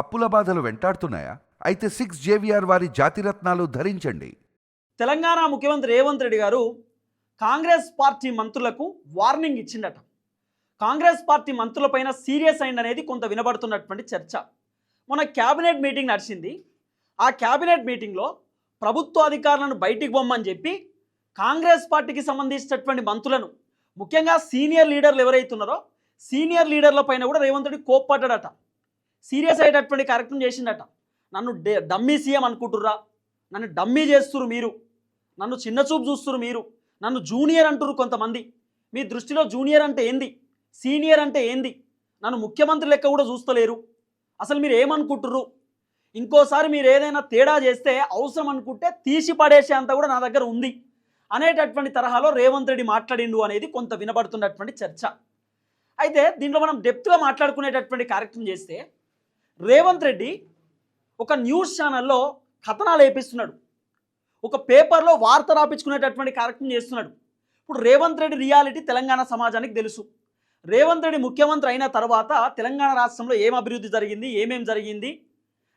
అప్పుల బాధలు వెంటాడుతున్నాయా? అయితే సిక్స్ జేవిఆర్ వారి జాతిరత్నాలు ధరించండి. తెలంగాణ ముఖ్యమంత్రి రేవంత్ రెడ్డి గారు కాంగ్రెస్ పార్టీ మంత్రులకు వార్నింగ్ ఇచ్చిండట. కాంగ్రెస్ పార్టీ మంత్రులపైన సీరియస్ అయింది అనేది కొంత వినబడుతున్నటువంటి చర్చ. మన క్యాబినెట్ మీటింగ్ నడిచింది. ఆ క్యాబినెట్ మీటింగ్లో ప్రభుత్వ అధికారులను బయటికి పొమ్మని చెప్పి కాంగ్రెస్ పార్టీకి సంబంధించినటువంటి మంత్రులను ముఖ్యంగా సీనియర్ లీడర్లు ఎవరైతున్నారో సీనియర్ లీడర్ల పైన కూడా రేవంత్ రెడ్డి కోప్పడ్డాడట. సీరియస్ అయ్యేటటువంటి కార్యక్రమం చేసిండట. నన్ను డే- డమ్మీ సీఎం అనుకుంటుర్రా. నన్ను డమ్మీ చేస్తురు మీరు. నన్ను చిన్న చూపు చూస్తురు మీరు. నన్ను జూనియర్ అంటురు కొంతమంది. మీ దృష్టిలో జూనియర్ అంటే ఏంది? సీనియర్ అంటే ఏంది? నన్ను ముఖ్యమంత్రి లెక్క కూడా చూస్తలేరు. అసలు మీరు ఏమనుకుంటుర్రు? ఇంకోసారి మీరు ఏదైనా తేడా చేస్తే అవసరం అనుకుంటే తీసి పడేసే అంత కూడా నా దగ్గర ఉంది. అనేటటువంటి తరహాలో రేవంత్ రెడ్డి మాట్లాడిండు అనేది కొంత వినబడుతున్నటువంటి చర్చ. అయితే దీంట్లో మనం డెప్త్గా మాట్లాడుకునేటటువంటి కార్యక్రమం చేస్తే రేవంత్ రెడ్డి ఒక న్యూస్ ఛానల్లో కథనాలు వేపిస్తున్నాడు. ఒక పేపర్లో వార్త రాపించుకునేటటువంటి కార్యక్రమం చేస్తున్నాడు. ఇప్పుడు రేవంత్ రెడ్డి రియాలిటీ తెలంగాణ సమాజానికి తెలుసు. రేవంత్ రెడ్డి ముఖ్యమంత్రి అయిన తర్వాత తెలంగాణ రాష్ట్రంలో ఏం అభివృద్ధి జరిగింది ఏమేం జరిగింది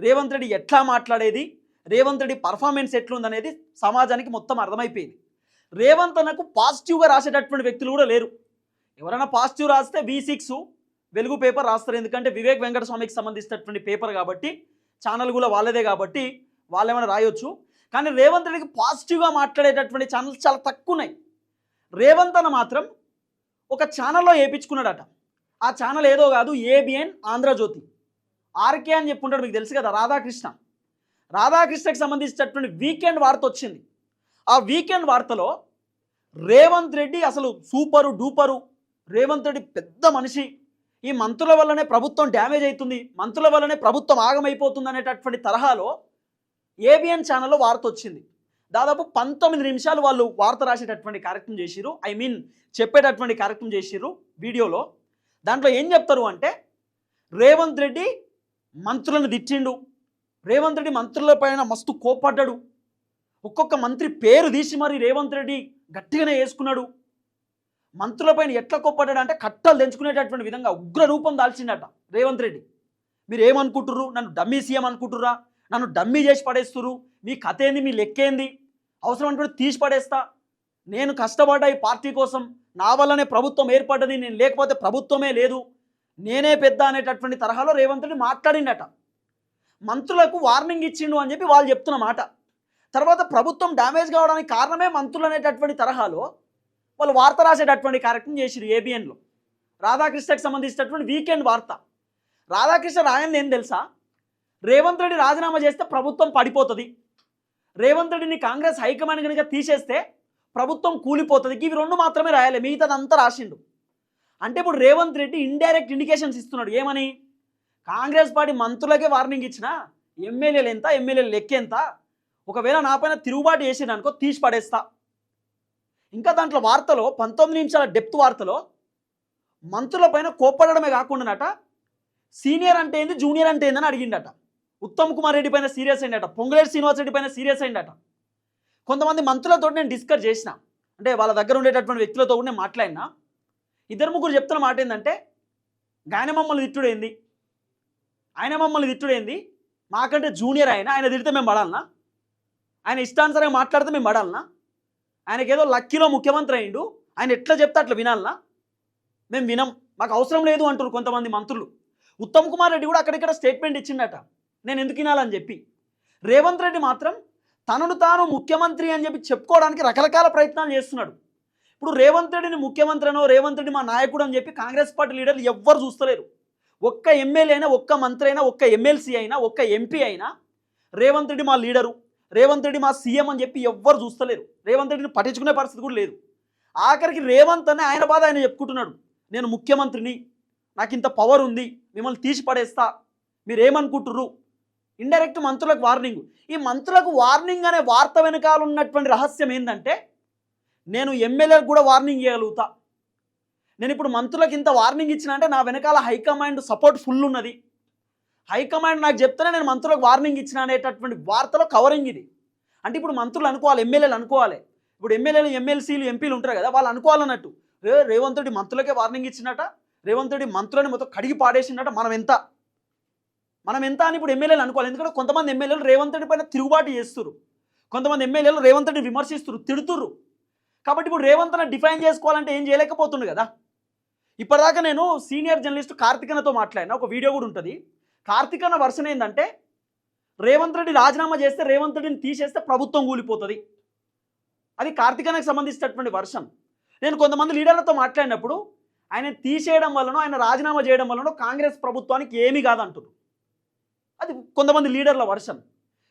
రేవంత్ రెడ్డి ఎట్లా మాట్లాడేది రేవంత్ రెడ్డి పర్ఫార్మెన్స్ ఎట్లుందనేది సమాజానికి మొత్తం అర్థమైపోయింది. రేవంత్ అన్నకు పాజిటివ్గా రాసేటటువంటి వ్యక్తులు కూడా లేరు. ఎవరైనా పాజిటివ్ రాస్తే వి సిక్స్ వెలుగు పేపర్ రాస్తారు. ఎందుకంటే వివేక్ వెంకటస్వామికి సంబంధించినటువంటి పేపర్ కాబట్టి ఛానల్ కూడా వాళ్ళదే కాబట్టి వాళ్ళు ఏమైనా రాయొచ్చు. కానీ రేవంత్ రెడ్డికి పాజిటివ్గా మాట్లాడేటటువంటి ఛానల్స్ చాలా తక్కువ ఉన్నాయి రేవంత్ అన్న మాత్రం ఒక ఛానల్లో వేయించుకున్నాడట. ఆ ఛానల్ ఏదో కాదు ఏబిఎన్ ఆంధ్రజ్యోతి. ఆర్కే అని చెప్పుంటాడు మీకు తెలుసు కదా రాధాకృష్ణ. రాధాకృష్ణకి సంబంధించినటువంటి వీకెండ్ వార్త వచ్చింది. ఆ వీకెండ్ వార్తలో రేవంత్ రెడ్డి అసలు సూపరు డూపరు. రేవంత్ రెడ్డి పెద్ద మనిషి. ఈ మంత్రుల వల్లనే ప్రభుత్వం డ్యామేజ్ అవుతుంది మంత్రుల వల్లనే ప్రభుత్వం ఆగమైపోతుంది అనేటటువంటి తరహాలో ఏబిఎన్ ఛానల్లో వార్త వచ్చింది. దాదాపు పంతొమ్మిది నిమిషాలు వాళ్ళు వార్త రాసేటటువంటి కార్యక్రమం చేసిరు ఐ మీన్ చెప్పేటటువంటి కార్యక్రమం చేసిరు వీడియోలో. దాంట్లో ఏం చెప్తారు అంటే రేవంత్ రెడ్డి మంత్రులను తిట్టిండు రేవంత్ రెడ్డి మంత్రుల పైన మస్తు కోపడ్డాడు ఒక్కొక్క మంత్రి పేరు తీసి మరి రేవంత్ రెడ్డి గట్టిగానే వేసుకున్నాడు మంత్రులపైన ఎట్లా కోప్పడ్డాడు అంటే కట్టలు తెంచుకునేటటువంటి విధంగా ఉగ్ర రూపం దాల్చిండట రేవంత్ రెడ్డి. మీరు ఏమనుకుంటుర్రు నన్ను డమ్మీ సీఎం అనుకుంటుర్రా? నన్ను డమ్మీ చేసి పడేస్తుర్రు? మీ కథ ఏంది మీ లెక్కేంది? అవసరం అనుకుంటే తీసి పడేస్తా. నేను కష్టపడ్డా ఈ పార్టీ కోసం నా వల్లనే ప్రభుత్వం ఏర్పడ్డది నేను లేకపోతే ప్రభుత్వమే లేదు. నేనే పెద్ద అనేటటువంటి తరహాలో రేవంత్ రెడ్డి మాట్లాడిండట. మంత్రులకు వార్నింగ్ ఇచ్చిండు అని చెప్పి వాళ్ళు చెప్తున్న మాట. తర్వాత ప్రభుత్వం డ్యామేజ్ కావడానికి కారణమే మంత్రులు అనేటటువంటి తరహాలో వాళ్ళు వార్త రాసేటటువంటి కార్యక్రమం చేసిరు ఏబిఎన్లో రాధాకృష్ణకి సంబంధించినటువంటి వీకెండ్ వార్త. రాధాకృష్ణ రాయన్ ఏం తెలుసా? రేవంత్ రెడ్డి రాజీనామా చేస్తే ప్రభుత్వం పడిపోతుంది. రేవంత్ రెడ్డిని కాంగ్రెస్ హైకమాండ్ కనుక తీసేస్తే ప్రభుత్వం కూలిపోతుంది. ఇవి రెండు మాత్రమే రాయాలి. మిగతాదంతా రాసిండు. అంటే ఇప్పుడు రేవంత్ రెడ్డి ఇండైరెక్ట్ ఇండికేషన్స్ ఇస్తున్నాడు. ఏమని? కాంగ్రెస్ పార్టీ మంత్రులకే వార్నింగ్ ఇచ్చిన? ఎమ్మెల్యేలు ఎంత? ఎమ్మెల్యేలు లెక్క ఎంత? ఒకవేళ నా పైన తిరుగుబాటు చేసిండు తీసి పడేస్తా. ఇంకా దాంట్లో వార్తలో పంతొమ్మిది నిమిషాల డెప్త్ వార్తలో మంత్రుల పైన కోప్పడమే కాకుండానట సీనియర్ అంటే ఏంది జూనియర్ అంటే ఏందని అడిగిండట. ఉత్తమ్ కుమార్ రెడ్డి పైన సీరియస్ అయిందట పొంగులేటి శ్రీనివాస్ రెడ్డి పైన సీరియస్ అయిందట కొంతమంది మంత్రులతో నేను డిస్కస్ చేసిన అంటే వాళ్ళ దగ్గర ఉండేటటువంటి వ్యక్తులతో కూడా నేను మాట్లాడినా. ఇద్దరు ముగ్గురు చెప్తున్న మాట ఏంటంటే ఆయన మమ్మల్ని తిట్టుడేంది ఆయన మమ్మల్ని తిట్టుడేంది మాకంటే జూనియర్ ఆయన ఆయన తిడితే మేము పడాలనా? ఆయన ఇష్టానుసారంగా మాట్లాడితే మేము పడాలనా? ఆయనకి ఏదో లక్కీలో ముఖ్యమంత్రి అయిండు ఆయన ఎట్లా చెప్తే అట్లా వినాలనా? మేము వినం. మాకు అవసరం లేదు అంటారు కొంతమంది మంత్రులు. ఉత్తమ్ కుమార్ రెడ్డి కూడా అక్కడిక్కడ స్టేట్మెంట్ ఇచ్చిండట. నేను ఎందుకు వినాలని చెప్పి. రేవంత్ రెడ్డి మాత్రం తనను తాను ముఖ్యమంత్రి అని చెప్పి చెప్పుకోవడానికి రకరకాల ప్రయత్నాలు చేస్తున్నాడు. ఇప్పుడు రేవంత్ రెడ్డిని ముఖ్యమంత్రి అనో రేవంత్ రెడ్డి మా నాయకుడు అని చెప్పి కాంగ్రెస్ పార్టీ లీడర్లు ఎవ్వరు చూస్తలేరు. ఒక్క ఎమ్మెల్యే అయినా ఒక్క మంత్రి అయినా ఒక్క ఎమ్మెల్సీ అయినా ఒక్క ఎంపీ అయినా రేవంత్ రెడ్డి మా లీడరు. రేవంత్ రెడ్డి మా సీఎం అని చెప్పి ఎవ్వరు చూస్తలేరు. రేవంత్ రెడ్డిని పట్టించుకునే పరిస్థితి కూడా లేదు. ఆఖరికి రేవంత్ అనే ఆయన బాధ ఆయన చెప్పుకుంటున్నాడు. నేను ముఖ్యమంత్రిని నాకు ఇంత పవర్ ఉంది మిమ్మల్ని తీసి పడేస్తా మీరేమనుకుంటుర్రు? ఇండైరెక్ట్ మంత్రులకు వార్నింగ్ ఈ మంత్రులకు వార్నింగ్ అనే వార్త వెనకాల ఉన్నటువంటి రహస్యం ఏంటంటే నేను ఎమ్మెల్యేలకు కూడా వార్నింగ్ ఇవ్వగలుగుతా నేను ఇప్పుడు మంత్రులకు ఇంత వార్నింగ్ ఇచ్చిన అంటే నా వెనకాల హైకమాండ్ సపోర్ట్ ఫుల్ ఉన్నది. హైకమాండ్ నాకు చెప్తేనే నేను మంత్రులకు వార్నింగ్ ఇచ్చిన అనేటటువంటి వార్తలో కవరింగ్ ఇది. అంటే ఇప్పుడు మంత్రులు అనుకోవాలి ఎమ్మెల్యేలు అనుకోవాలి. ఇప్పుడు ఎమ్మెల్యేలు ఎమ్మెల్సీలు ఎంపీలు ఉంటారు కదా వాళ్ళు అనుకోవాలన్నట్టు. రే రేవంత్ రెడ్డి మంత్రులకే వార్నింగ్ ఇచ్చినట రేవంత్ రెడ్డి మంత్రులని మొత్తం కడిగి పాడేసినట మనం ఎంత? మనం ఎంత అని ఇప్పుడు ఎమ్మెల్యేలు అనుకోవాలి. ఎందుకంటే కొంతమంది ఎమ్మెల్యేలు రేవంత్ రెడ్డి పైన తిరుగుబాటు చేస్తున్నారు కొంతమంది ఎమ్మెల్యేలు రేవంత్ రెడ్డి విమర్శిస్తున్నారు తిడుతుర్రు. కాబట్టి ఇప్పుడు రేవంత్ డిఫైన్ చేసుకోవాలంటే ఏం చేయలేకపోతుండే కదా. ఇప్పటిదాకా నేను సీనియర్ జర్నలిస్ట్ కార్తికనతో మాట్లాడిన ఒక వీడియో కూడా ఉంటుంది. కార్తికన్న వర్షన్ ఏంటంటే రేవంత్ రెడ్డి రాజీనామా చేస్తే రేవంత్ రెడ్డిని తీసేస్తే ప్రభుత్వం కూలిపోతుంది. అది కార్తికనకు సంబంధించినటువంటి వర్షన్ నేను కొంతమంది లీడర్లతో మాట్లాడినప్పుడు ఆయన తీసేయడం వలన ఆయన రాజీనామా చేయడం వలన కాంగ్రెస్ ప్రభుత్వానికి ఏమీ కాదంటున్నారు. అది కొంతమంది లీడర్ల వర్షన్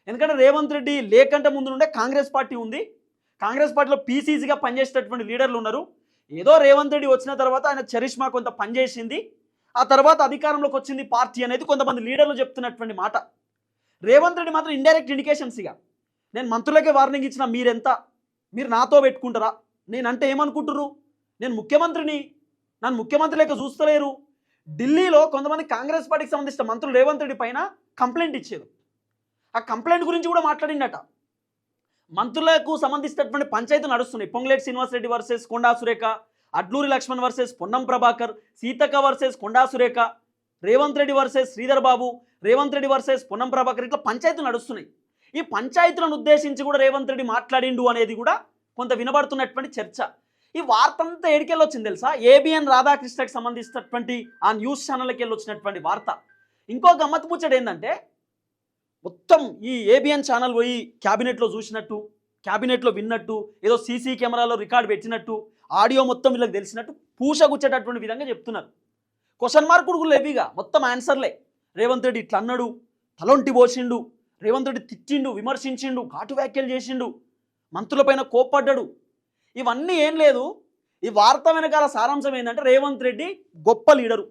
ఎందుకంటే రేవంత్ రెడ్డి లేకంటే ముందు నుండే కాంగ్రెస్ పార్టీ ఉంది. కాంగ్రెస్ పార్టీలో పీసీసీగా పనిచేసేటటువంటి లీడర్లు ఉన్నారు. ఏదో రేవంత్ రెడ్డి వచ్చిన తర్వాత ఆయన చరిష్మా కొంత పనిచేసింది. ఆ తర్వాత అధికారంలోకి వచ్చింది పార్టీ అనేది కొంతమంది లీడర్లు చెప్తున్నటువంటి మాట. రేవంత్ రెడ్డి మాత్రం ఇండైరెక్ట్ ఇండికేషన్స్ ఇక. నేను మంత్రులకే వార్నింగ్ ఇచ్చిన మీరెంత? మీరు నాతో పెట్టుకుంటారా? నేనంటే ఏమనుకుంటుర్రు? నేను ముఖ్యమంత్రిని. నన్ను ముఖ్యమంత్రి లేక చూస్తలేరు. ఢిల్లీలో కొంతమంది కాంగ్రెస్ పార్టీకి సంబంధించిన మంత్రులు రేవంత్ రెడ్డి పైన కంప్లైంట్ ఇచ్చారు. ఆ కంప్లైంట్ గురించి కూడా మాట్లాడిండట మంత్రులకు సంబంధించినటువంటి పంచాయతీ నడుస్తున్నాయి. Ponguleti Srinivasa Reddy versus Konda Surekha Adluri Laxman versus Ponnam Prabhakar Seethakka versus Konda Surekha Revanth Reddy versus Sridhar Babu Revanth Reddy versus Ponnam Prabhakar ఇట్లా పంచాయతీలు నడుస్తున్నాయి. ఈ పంచాయతీలను ఉద్దేశించి కూడా రేవంత్ రెడ్డి మాట్లాడిండు అనేది కూడా కొంత వినబడుతున్నటువంటి చర్చ. ఈ వార్త అంతా ఏడికెళ్ళొచ్చింది తెలుసా? ఏబిఎన్ రాధాకృష్ణకి సంబంధించినటువంటి ఆ న్యూస్ ఛానల్కి వెళ్ళి వచ్చినటువంటి వార్త. ఇంకో గమ్మత్ ముచ్చట ఏంటంటే మొత్తం ఈ ఏబిఎన్ ఛానల్ పోయి క్యాబినెట్లో చూసినట్టు క్యాబినెట్లో విన్నట్టు ఏదో సీసీ కెమెరాలో రికార్డ్ పెట్టినట్టు ఆడియో మొత్తం వీళ్ళకి తెలిసినట్టు పూసగుచ్చేటటువంటి విధంగా చెప్తున్నారు. క్వశ్చన్ మార్కుడు కూడా లేవిగా మొత్తం ఆన్సర్లే రేవంత్ రెడ్డి ఇట్లా అన్నాడు తలొంటి పోసిండు రేవంత్ రెడ్డి తిట్టిండు విమర్శించిండు ఘాటు వ్యాఖ్యలు చేసిండు మంత్రులపైన కోప్పడ్డాడు. ఇవన్నీ ఏం లేదు. ఈ వార్త వెనకాల సారాంశం ఏంటంటే రేవంత్ రెడ్డి గొప్ప లీడరు.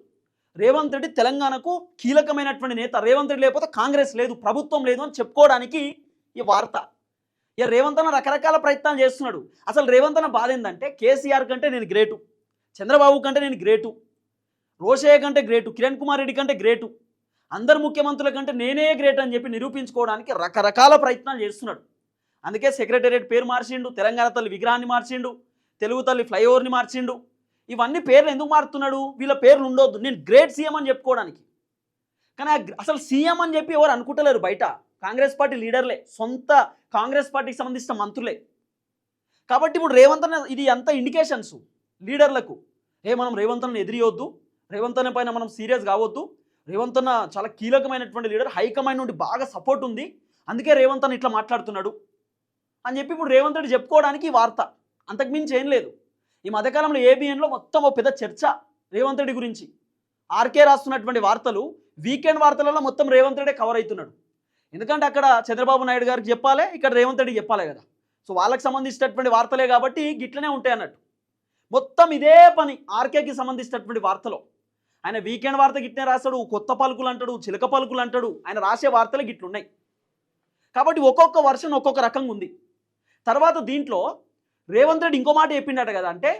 రేవంత్ రెడ్డి తెలంగాణకు కీలకమైనటువంటి నేత. రేవంత్ రెడ్డి లేకపోతే కాంగ్రెస్ లేదు ప్రభుత్వం లేదు అని చెప్పుకోవడానికి ఈ వార్త. ఇక రేవంత్ అన్న రకరకాల ప్రయత్నాలు చేస్తున్నాడు. అసలు రేవంత్ అన్న బాధ ఏంటంటే కేసీఆర్ కంటే నేను గ్రేటు. చంద్రబాబు కంటే నేను గ్రేటు. రోషయ్య కంటే గ్రేటు. కిరణ్ కుమార్ రెడ్డి కంటే గ్రేటు. అందరు ముఖ్యమంత్రుల కంటే నేనే గ్రేట్ అని చెప్పి నిరూపించుకోవడానికి రకరకాల ప్రయత్నాలు చేస్తున్నాడు. అందుకే సెక్రటేరియట్ పేరు మార్చిండు తెలంగాణ తల్లి విగ్రహాన్ని మార్చిండు తెలుగు తల్లి ఫ్లైఓవర్ని మార్చిండు. ఇవన్నీ పేర్లు ఎందుకు మారుతున్నాడు? వీళ్ళ పేర్లు ఉండొద్దు. నేను గ్రేట్ సీఎం అని చెప్పుకోవడానికి. కానీ ఆ అసలు సీఎం అని చెప్పి ఎవరు అనుకుంటలేరు బయట. కాంగ్రెస్ పార్టీ లీడర్లే సొంత కాంగ్రెస్ పార్టీకి సంబంధించిన మంత్రులే. కాబట్టి ఇప్పుడు రేవంత్ అన్న ఇది అంత ఇండికేషన్స్ లీడర్లకు? ఏ మనం రేవంత్ అన్న ఎదిరియొద్దు రేవంత్ అన్న పైన మనం సీరియస్ కావద్దు. రేవంత్ అన్న చాలా కీలకమైనటువంటి లీడర్ హైకమాండ్ నుండి బాగా సపోర్ట్ ఉంది. అందుకే రేవంత్ అన్న ఇట్లా మాట్లాడుతున్నాడు. అని చెప్పి ఇప్పుడు రేవంత్ రెడ్డి చెప్పుకోవడానికి వార్త. అంతకుమించి ఏం లేదు. ఈ మధ్యకాలంలో ఏబిఎన్లో మొత్తం ఒక పెద్ద చర్చ రేవంత్ రెడ్డి గురించి. ఆర్కే రాస్తున్నటువంటి వార్తలు వీకెండ్ వార్తలలో మొత్తం రేవంత్ రెడ్డి కవర్ అవుతున్నాడు. ఎందుకంటే అక్కడ చంద్రబాబు నాయుడు గారికి చెప్పాలి ఇక్కడ రేవంత్ రెడ్డి చెప్పాలి కదా. సో వాళ్ళకి సంబంధించినటువంటి వార్తలే కాబట్టి గిట్లనే ఉంటాయి అన్నట్టు. మొత్తం ఇదే పని ఆర్కేకి సంబంధించినటువంటి వార్తలో. ఆయన వీకెండ్ వార్త గిట్నే రాస్తాడు కొత్త పలుకులు అంటాడు చిలక పలుకులు అంటాడు ఆయన రాసే వార్తలు గిట్లున్నాయి. కాబట్టి ఒక్కొక్క వర్షన్ ఒక్కొక్క రకంగా ఉంది. తర్వాత దీంట్లో రేవంత్ రెడ్డి ఇంకో మాట చెప్పిండట కదా అంటే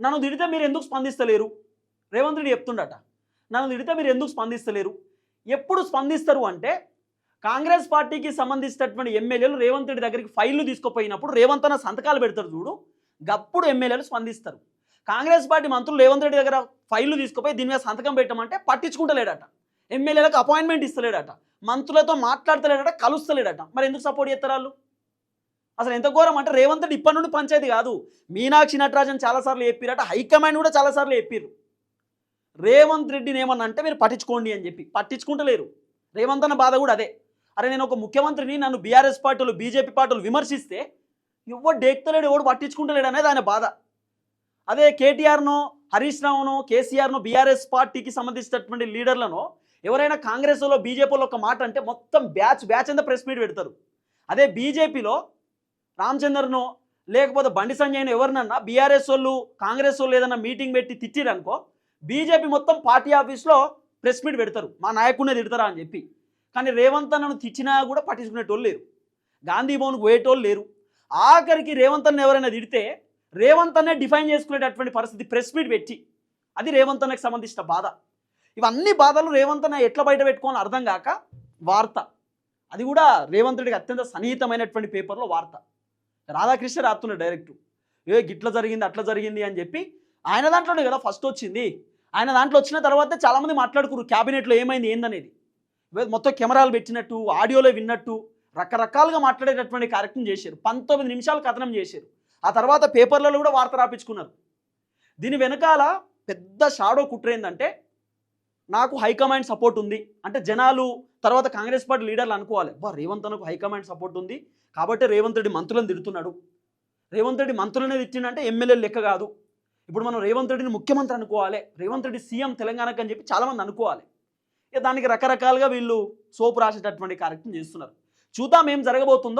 నన్ను తిడితే మీరు ఎందుకు స్పందిస్తలేరు? రేవంత్ రెడ్డి చెప్తుండట. నన్ను తిడితే మీరు ఎందుకు స్పందిస్తలేరు? ఎప్పుడు స్పందిస్తారు అంటే కాంగ్రెస్ పార్టీకి సంబంధించినటువంటి ఎమ్మెల్యేలు రేవంత్ రెడ్డి దగ్గరికి ఫైళ్ళు తీసుకుపోయినప్పుడు రేవంత్ అన్న సంతకాలు పెడతారు చూడు. గప్పుడు ఎమ్మెల్యేలు స్పందిస్తారు. కాంగ్రెస్ పార్టీ మంత్రులు రేవంత్ రెడ్డి దగ్గర ఫైళ్ళు తీసుకుపోయి దీని మీద సంతకం పెట్టమంటే పట్టించుకుంటలేడట. ఎమ్మెల్యేలకు అపాయింట్మెంట్ ఇస్తలేడట. మంత్రులతో మాట్లాడతలేడట కలుస్తలేడట. మరి ఎందుకు సపోర్ట్ చేస్తారు వాళ్ళు? అసలు ఎంత ఘోరం అంటే రేవంత్ రెడ్డి ఇప్పటి నుండి పంచాయతీ కాదు. మీనాక్షి నటరాజన్ చాలాసార్లు చెప్పిరట హైకమాండ్ కూడా చాలాసార్లు చెప్పారు రేవంత్ రెడ్డిని ఏమన్నా అంటే మీరు పట్టించుకోండి అని చెప్పి. పట్టించుకుంటలేరు. రేవంత్ అన్న బాధ కూడా అదే. అరే నేను ఒక ముఖ్యమంత్రిని నన్ను బీఆర్ఎస్ పార్టీలు బీజేపీ పార్టీలు విమర్శిస్తే ఎవడు డేక్తలేడు ఎవడు పట్టించుకుంటలేడు అనేది ఆయన బాధ. అదే కేటీఆర్నో హరీష్ రావును కేసీఆర్ను బీఆర్ఎస్ పార్టీకి సంబంధించినటువంటి లీడర్లను ఎవరైనా కాంగ్రెస్లో బీజేపీలో ఒక మాట అంటే మొత్తం బ్యాచ్ బ్యాచ్ అంతా ప్రెస్ మీట్ పెడతారు. అదే బీజేపీలో రామచంద్రను లేకపోతే బండి సంజయ్ను ఎవరినన్నా బీఆర్ఎస్ వాళ్ళు కాంగ్రెస్ వాళ్ళు ఏదన్నా మీటింగ్ పెట్టి తిట్టిరనుకో బీజేపీ మొత్తం పార్టీ ఆఫీస్లో ప్రెస్ మీట్ పెడతారు. మా నాయకుడినే తిడతారా అని చెప్పి. కానీ రేవంత్ అన్నను తిట్టినా కూడా పట్టించుకునేటోళ్ళు లేరు. గాంధీ భవన్కి పోయేటోళ్ళు లేరు. ఆఖరికి రేవంత్ అన్న ఎవరైనా తిడితే రేవంత్ అన్నే డిఫైన్ చేసుకునేటటువంటి పరిస్థితి ప్రెస్ మీట్ పెట్టి అది రేవంత్ అన్నకు సంబంధించిన బాధ. ఇవన్నీ బాధలు రేవంత్ అన్న ఎట్లా బయట పెట్టుకోవాలని అర్థం కాక వార్త. అది కూడా రేవంత్ రెడ్డికి అత్యంత సన్నిహితమైనటువంటి పేపర్లో వార్త. రాధాకృష్ణ రాస్తున్నాడు డైరెక్ట్ ఏ గిట్ల జరిగింది అట్లా జరిగింది అని చెప్పి ఆయన దాంట్లోనే కదా ఫస్ట్ వచ్చింది. ఆయన దాంట్లో వచ్చిన తర్వాత చాలామంది మాట్లాడుకున్నారు క్యాబినెట్లో ఏమైంది ఏందనేది? మొత్తం కెమెరాలు పెట్టినట్టు ఆడియోలో విన్నట్టు రకరకాలుగా మాట్లాడేటటువంటి కార్యక్రమం చేశారు. పంతొమ్మిది నిమిషాలు కథనం చేశారు. ఆ తర్వాత పేపర్లలో కూడా వార్త రాపించుకున్నారు. దీని వెనకాల పెద్ద షాడో కుట్ర ఏంటంటే నాకు హైకమాండ్ సపోర్ట్ ఉంది. అంటే జనాలు తర్వాత కాంగ్రెస్ పార్టీ లీడర్లు అనుకోవాలి. బా రేవంత్ అనకు హైకమాండ్ సపోర్ట్ ఉంది. కాబట్టి రేవంత్ రెడ్డి మంత్రులను తిడుతున్నాడు. రేవంత్ రెడ్డి మంత్రులనే తిట్టిండంటే ఎమ్మెల్యేలు లెక్క కాదు. ఇప్పుడు మనం రేవంత్ రెడ్డిని ముఖ్యమంత్రి అనుకోవాలి. రేవంత్ రెడ్డి సీఎం తెలంగాణకు అని చెప్పి చాలామంది అనుకోవాలి. దానికి రకరకాలుగా వీళ్ళు సోపు రాసేటటువంటి కార్యక్రమం చేస్తున్నారు. చూద్దాం ఏం జరగబోతుందో.